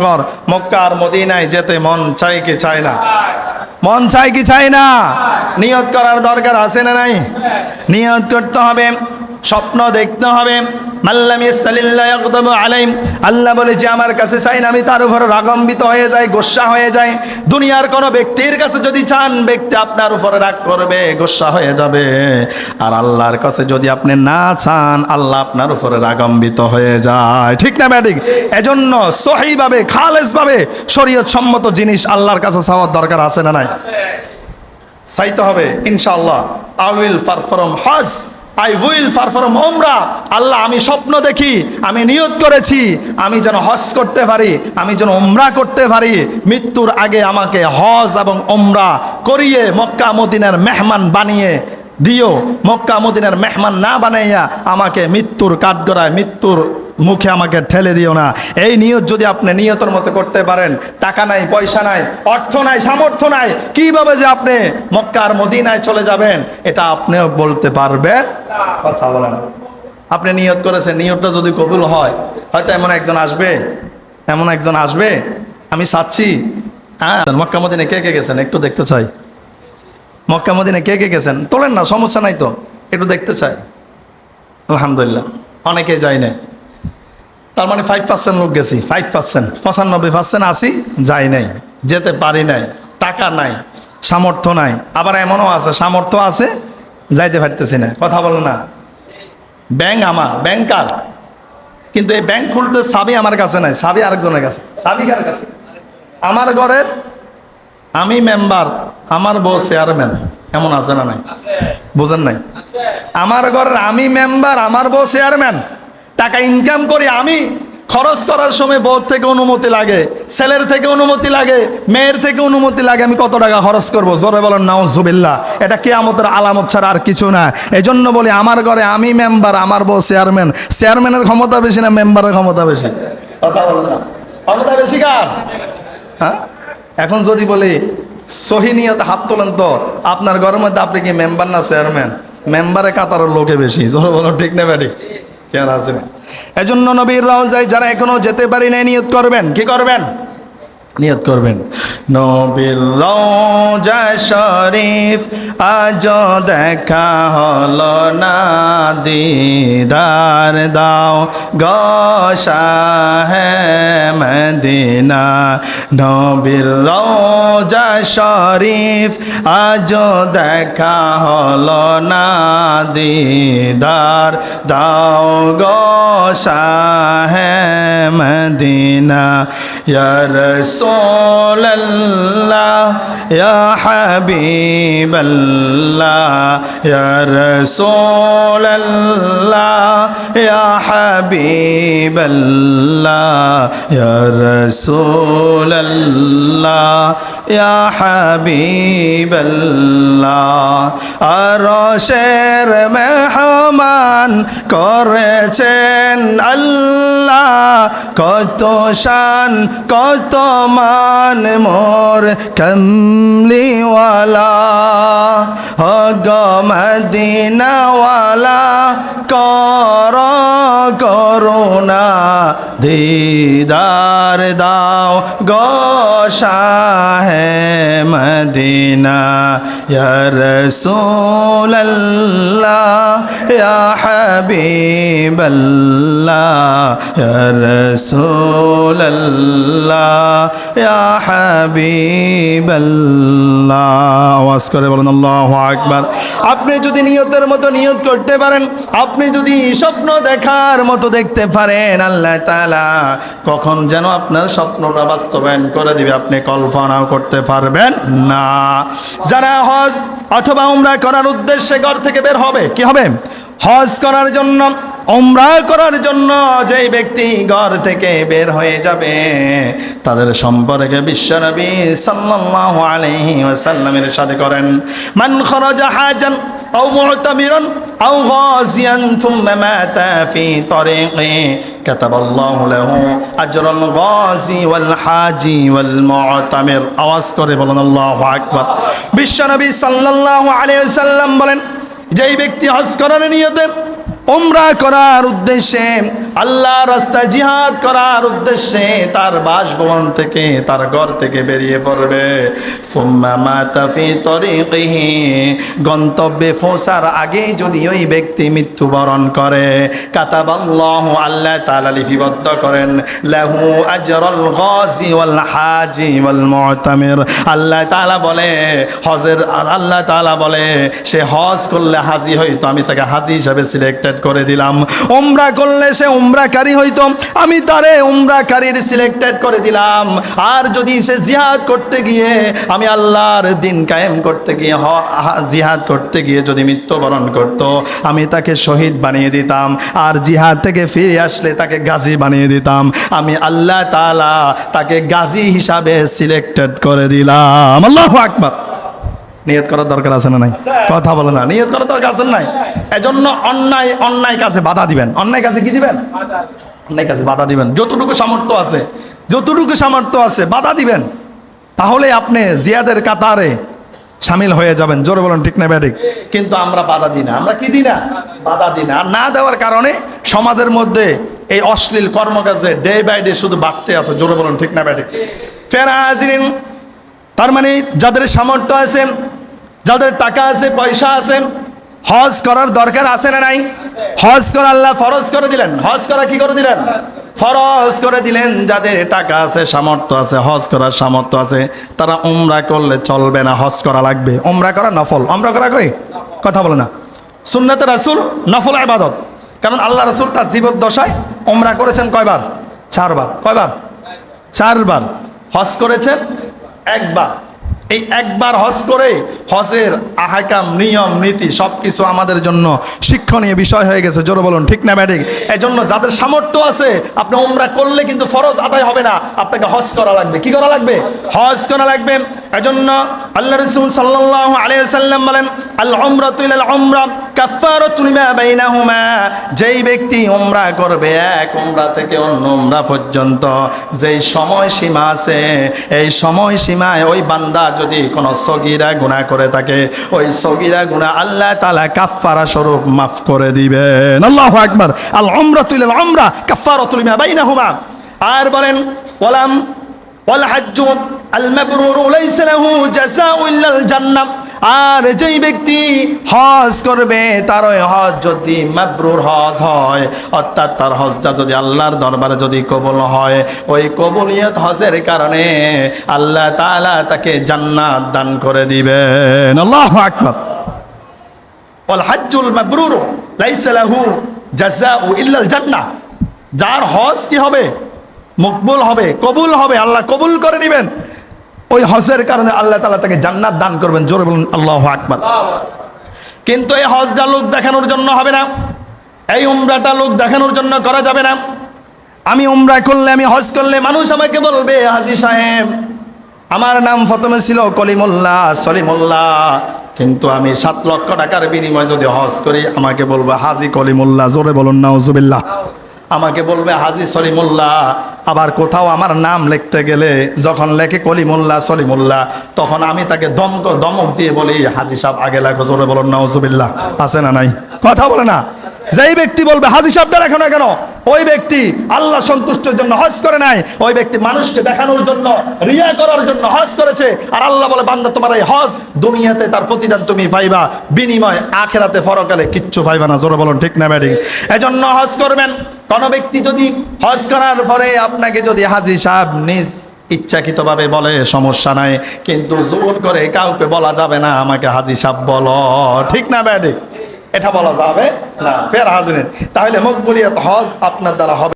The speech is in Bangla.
নগর, মক্কার মদিনায় যেতে মন চাই কি চায় না? মন চাই কি চাই না? নিয়ত করার দরকার আছে না নাই? নিয়ত করতে হবে, স্বপ্ন দেখতে হবে মাল্লাম ইয়াসালিল্লাহ ইয়াকদামু আলাইহিম আল্লাহ বলে, যে আমার কাছে চাইন আমি তার উপর রাগম্বিত হয়ে যাই, গোসা হয়ে যাই। দুনিয়ার কোনো ব্যক্তির কাছে যদি চান, ব্যক্তি আপনার উপরে রাগ করবে, গোসা হয়ে যাবে। আর আল্লাহর কাছে যদি আপনি না চান, আল্লাহ আপনার উপরে রাগম্বিত হয়ে যায়। ঠিক না ম্যাডিক এজন্য সহিভাবে, খালেসভাবে শরীয়ত সম্মত জিনিস আল্লাহর কাছে চাওয়ার দরকার আছে না নাই? চাইতে হবে, ইনশাআল্লাহ। I will perform Hajj. I will perform Umrah Allah, আমি স্বপ্ন দেখি, আমি নিয়ত করেছি, আমি যেন হজ করতে পারি, আমি যেন ওমরা করতে পারি। মৃত্যুর আগে আমাকে হজ এবং ওমরা করিয়ে মক্কা মদিনার মেহমান বানিয়ে দিও, মক্কা মদিনার মেহমান না বানাইয়া আমাকে মৃত্যুর কাঠগড়ায়, মৃত্যুর মুখে আমাকে ঠেলে দিও না। এই নিয়ত যদি আপনি নিয়তের মতো করতে পারেন, টাকা নাই, পয়সা নাই, অর্থ নাই, সামর্থ্য নাই, কীভাবে যে আপনি মক্কার মদিনায় চলে যাবেন, এটা আপনিও বলতে পারবেন কথা বলেন আপনি নিয়ত করেছেন, নিয়তটা যদি কবুল হয়, হয়তো এমন একজন আসবে, এমন একজন আসবে, আমি চাচ্ছি হ্যাঁ মক্কা মদিনে কে কে গেছেন? একটু দেখতে চাই। মক্কা মদিনে কে কে গেছেন? তোলেন না, সমস্যা নাই তো। একটু দেখতে চাই। আলহামদুলিল্লাহ, অনেকে যায় না তার মানে ফাইভ পার্সেন্ট লোক গেছি ফাইভ পার্সেন্ট পঁচানব্বই পার্সেন্ট আসি যাই নাই। যেতে পারি নাই, টাকা নাই, সামর্থ্য নাই। আবার এমনও আছে, সামর্থ্য আছে, যাইতে পারতেছি না। কথা বলো না। ব্যাংক আমার ব্যাংকার কিন্তু এই ব্যাংক খুলতে সাবি আমার কাছে নাই সাবি আরেকজনের কাছে। সাবি কার কাছে? আমার ঘরের, আমি মেম্বার আমার বউ চেয়ারম্যান এমন আছে না নাই? বুঝেন নাই? আমার ঘরের আমি মেম্বার আমার বউ চেয়ারম্যান। টাকা ইনকাম করি আমি খরচ করার সময় বউর থেকে অনুমতি লাগে ছেলের থেকে অনুমতি লাগে মেয়ের থেকে অনুমতি লাগে আমি কত টাকা খরচ করব? জোরে বলেন নাউজুবিল্লাহ। এটা কেয়ামতের আলামত ছাড়া আর কিছু না। এই জন্য বলি আমার ঘরে আমি মেম্বার আমার বউ চেয়ারম্যান। চেয়ারম্যানের ক্ষমতা বেশি না মেম্বারের ক্ষমতা বেশি? কথা বলে না। ক্ষমতা বেশি কার? হ্যাঁ? এখন যদি বলি সহিনিয়তে হাত তোলেন তো। আপনার ঘরের মধ্যে আপনি কি মেম্বার না চেয়ারম্যান? মেম্বারে কাতারের লোকে বেশি। জোরে বলো ঠিক না ব্যাটি খেয়াল আছে না। এজন্য নবীর রাও যায় যারা এখনও যেতে পারি নাই, নিয়ত করবেন। কি করবেন? নিয়ত করবেন। নবীর রওজা শরীফ আজ দেখা হলো না। দিদার দাও গশাহে মদিনা। নবীর রওজা শরীফ আজ দেখা হলো না। দিদার দাও গশাহে মদিনা রাসূলুল্লাহ ইয়া হাবিবাল্লাহ ইয়া হাবিবাল্লাহ হাবিবাল্লাহ আরশের মেহমান করেছেন আল্লাহ কত শান, কত মান মোর কমলিওয়ালা। হগ মদিনাওয়ালা, কর করুণা দিদার দাও গোশাহে মদিনা। ইয়া রাসূলুল্লাহ, ইয়া হাবিবাল্লাহ। আওয়াজ করে বলুন, আল্লাহু আকবার। আপনি যদি নিয়তের মতো নিয়ত করতে পারেন, আপনি যদি স্বপ্ন দেখার মতো দেখতে পারেন, আল্লাহ তাআলা কখন যেন আপনার স্বপ্নটা বাস্তবায়ন করে দিবে, আপনি কল্পনাও করতে পারবেন না। যারা হজ অথবা উমরা করার উদ্দেশ্যে ঘর থেকে বের হবে, কি হবে? হজ করার জন্য ওমরা করার জন্য যেই ব্যক্তি ঘর থেকে বের হয়ে যাবে, তাদের সম্পর্কে বিশ্বনবী সাল্লাল্লাহু আলাইহি ওয়াসাল্লামের সাথে করেন, মান খরাজা হাজান আও মুতামিরান আও গাজিয়ান থুম্মা মাতা ফি তরিকি كتب الله له اجر الغازي والحاجي والمعتمر মুতামির। আওয়াজ করে বলেন, আল্লাহু আকবার। বিশ্বনবী সাল্লাল্লাহু আলাইহি ওয়াসাল্লাম বলেন, যেই ব্যক্তি হজ করার নিয়তে উমরা করার উদ্দেশ্যে আল্লাহ রাস্তায় জিহাদ করার উদ্দেশ্যে তার বাসভবন থেকে, তার ঘর থেকে বেরিয়ে পড়বে। গন্তব্যে পৌঁছার আগেই যদি ওই ব্যক্তি মৃত্যুবরণ করে, কাতাবাল্লাহু আল্লাহ তালা লিপিবদ্ধ করেন, লাহু আজরাল গাজি হাজি ওয়াল মুতামির। আল্লাহ তালা বলে, হজের, আল্লাহ তাআলা বলে, সে হজ করলে হাজি হইতো আমি তাকে হাজি হিসাবে সিলেক্টেড করে দিলাম। উমরা করলে সে উমরাকারী হইতো আমি তারে উমরাকারীর সিলেক্টেড করে দিলাম। আর যদি সে জিহাদ করতে গিয়ে, আমি আল্লাহর দিন কায়েম করতে গিয়ে জিহাদ করতে গিয়ে যদি মৃত্যুবরণ করত, আমি তাকে শহীদ বানিয়ে দিতাম। আর জিহাদ থেকে ফিরে আসলে তাকে গাজী বানিয়ে দিতাম। আমি আল্লাহ তাআলা তাকে গাজী হিসাবে সিলেক্টেড করে দিলাম। আল্লাহ আকবার। নিয়ত করার দরকার আছে না নাই? কথা বলে না। নিয়ত করার দরকার আছে নাই? এজন্য অন্যায় অন্যায় কাছে বাধা দিবেন। অন্যায় কাছে কি দিবেন? অন্যায় কাছে বাধা দিবেন। যতটুকু সামর্থ্য আছে যতটুকু সামর্থ্য আছে বাধা দিবেন। তাহলে আপনি জিয়াদের কাতারে সামিল হয়ে যাবেন। জোরে বলেন ঠিক না ব্যাঠিক কিন্তু আমরা বাধা দিই না। আমরা কি দিই না? বাধা দিই না। আর না দেওয়ার কারণে সমাজের মধ্যে এই অশ্লীল কর্মকাজে ডে বাই ডে শুধু বাড়তে আছে। জোরে বলেন ঠিক না ব্যাঠিক ফেরা হাজিরিন তার মানে যাদের সামর্থ্য আছে, যাদের টাকা আছে, পয়সা আছে, হজ করার দরকার আছে না নাই? হজ করা আল্লাহ ফরজ করে দিলেন। হজ করা কি করে দিলেন? ফরজ করে দিলেন যাদের টাকা আছে, সামর্থ্য আছে, হজ করার সামর্থ্য আছে, তারা উমরা করলে চলবে না, হজ করা লাগবে। উমরা করা নফল। উমরা করা কই? কথা বলে না। সুন্নাতে রাসুল নফল আবাদত কারণ আল্লাহ রাসুল তার জীবদ্দশায় উমরা করেছেন কয়বার? চারবার। কয়বার? চারবার। হজ করেছেন একবার। এই একবার হজ করে হজের আহাকাম, নিয়ম, নীতি সব কিছু আমাদের জন্য শিক্ষণীয় বিষয় হয়ে গেছে। জোরে বলুন, ঠিক না ম্যাডিক এই জন্য যাদের সামর্থ্য আছে, আপনি উমরা করলে কিন্তু ফরজ আদায় হবে না। আপনাকে হজ করা লাগবে। কি করা লাগবে? হজ করা লাগবে। এজন্য আল্লাহ রসুল সাল্লাল্লাহু আলাইহি সাল্লাম বলেন আল উমরাতু ইলাল উমরা কাফফারাতুন মা বাইনাহুমা। যেই ব্যক্তি উমরা করবে, এক উমরা থেকে অন্য উমরা পর্যন্ত, যেই সময়সীমা আছে, এই সময়সীমায় ওই বান্দা যদি কোনো সগিরা গুণা করে থাকে, ওই সগিরা গুণা আল্লাহ তালা কাফারা স্বরূপ মাফ করে দিবেন। আল্লাহ আকবর। আল উমরাতু অমরা কাফারা তুলিমা বাইনা হুমা আর বলেন, ওয়ালাম আর যেই ব্যক্তি হজ করবে তার ওই হজ যদি মাবরুর হজ হয়, অর্থাৎ তার হজটা যদি আল্লাহর দরবারে যদি কবল হয়, ওই কবলিয়ত হজের কারণে আল্লাহ তালা তাকে জান্নাত দান করে দিবেন। আল্লাহ আকবর। হাজুল মাবরুর লাইসালাহু জাজা ইল্লাল জান্নাহ। যার হজ কি হবে? মকবুল হবে, কবুল হবে, আল্লাহ কবুল করে নেবেন। ওই হজের কারণে আল্লাহ তালা তাকে জান্নাত দান করবেন, জোরে বলুন, আল্লাহ আকবার। কিন্তু এই হজটা লোক দেখানোর জন্য হবে না। এই উমরাটা লোক দেখানোর জন্য করা যাবে না। আমি উমরা করলে, আমি হজ করলে মানুষ আমাকে বলবে, হাজি সাহেব, আমার নাম প্রথমে ছিল কলিমুল্লাহ, সলিমুল্লাহ। কিন্তু আমি সাত লক্ষ টাকার বিনিময়ে যদি হজ করি, আমাকে বলবে হাজি কলিমুল্লাহ, জোরে বলুন না নাউজুবিল্লাহ। আমাকে বলবে, হাজি সলিমুল্লাহ, আবার কোথাও আমার নাম লিখতে গেলে যখন লেখে কলিমুল্লাহ, সলিমুল্লাহ, তখন আমি তাকে দমক দমক দিয়ে বলি, হাজি সাহেব, আগে লাগো জোরে বলুন, নাউজুবিল্লাহ, আছে না নাই? কথা বলে না। যেই ব্যক্তি বলবে, হাজি সাহেব দাঁড়া না কেন ওই ব্যক্তি আল্লাহ সন্তুষ্টের জন্য হজ করে নাই, ওই ব্যক্তি মানুষকে দেখানোর জন্য, রিয়া করার জন্য হজ করেছে। আর আল্লাহ বলে, বান্দা, তোমার এই হজ দুনিয়াতে তার প্রতিদান তুমি পাইবা, বিনিময় আখেরাতে ফরকালে কিচ্ছু পাইবা না। জোরে বলুন, ঠিক না ব্যাডিং এজন্য হজ করবেন। কোন ব্যক্তি যদি হজ করার পরে আপনাকে যদি হাজি সাহেব নিজ ইচ্ছাকৃতভাবে বলে, সমস্যা নাই, কিন্তু জোর করে কাউকে বলা যাবে না, আমাকে হাজি সাহেব বলো। ঠিক না ব্যাডিক এটা বলা যাবে না। ফের হাজির তাহলে মকবুলিয়ত হজ আপনার দ্বারা হবে।